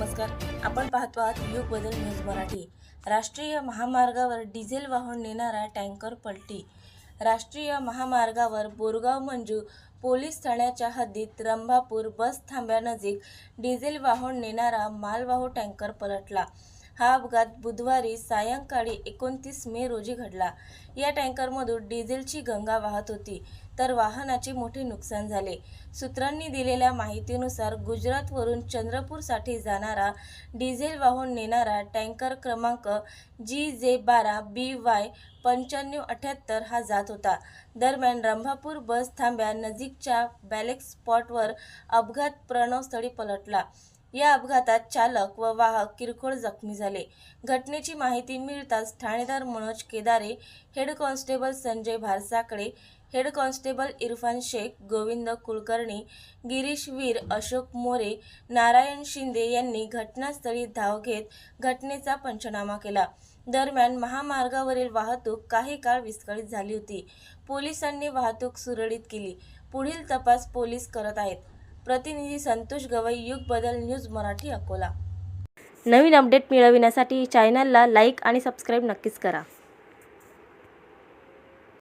नमस्कार. आपण पाहतो आहात युग बदल न्यूज मराठी. राष्ट्रीय महामार्गावर डिझेल वाहून नेणारा टँकर पलटी. राष्ट्रीय महामार्गावर बोरगाव मंजू पोलीस ठाण्याच्या हद्दीत रंभापूर बस थांब्यानजीक डिझेल वाहून नेणारा मालवाहू टँकर पलटला. हा अपघात बुधवारी सायंकाळी एकोणतीस मे रोजी घडला. या टँकरमधून डिझेलची गंगा वाहत होती तर वाहनाचे मोठे नुकसान झाले. सूत्रांनी दिलेल्या माहितीनुसार गुजरातवरून चंद्रपूरसाठी जाणारा डिझेल वाहून नेणारा टँकर क्रमांक जी जे बारा बी वाय पंच्याण्णव अठ्याहत्तर हा जात होता. दरम्यान रंभापूर बस थांब्या नजीकच्या बॅलेक्स स्पॉटवर अपघात प्रणवस्थळी पलटला. या अपघातात चालक व वाहक किरकोळ जखमी झाले. घटनेची माहिती मिळताच ठाणेदार Manoj Kedare head constable Sanjay Bharsakade head constable Irfan Shaikh Govind Kulkarni Girish Veer Ashok More Narayan Shinde यांनी घटनास्थळी धाव घेत घटनेचा पंचनामा केला. दरम्यान महामार्गावरील वाहतूक काही काळ विस्कळीत झाली होती. पोलिसांनी वाहतूक सुरळीत केली. पुढील तपास पोलीस करत आहेत. प्रतिनिधी संतोष गवई युग बदल न्यूज मराठी अकोला. नवीन अपडेट मिळविण्यासाठी चॅनलला लाईक आणि सबस्क्राईब नक्कीच करा.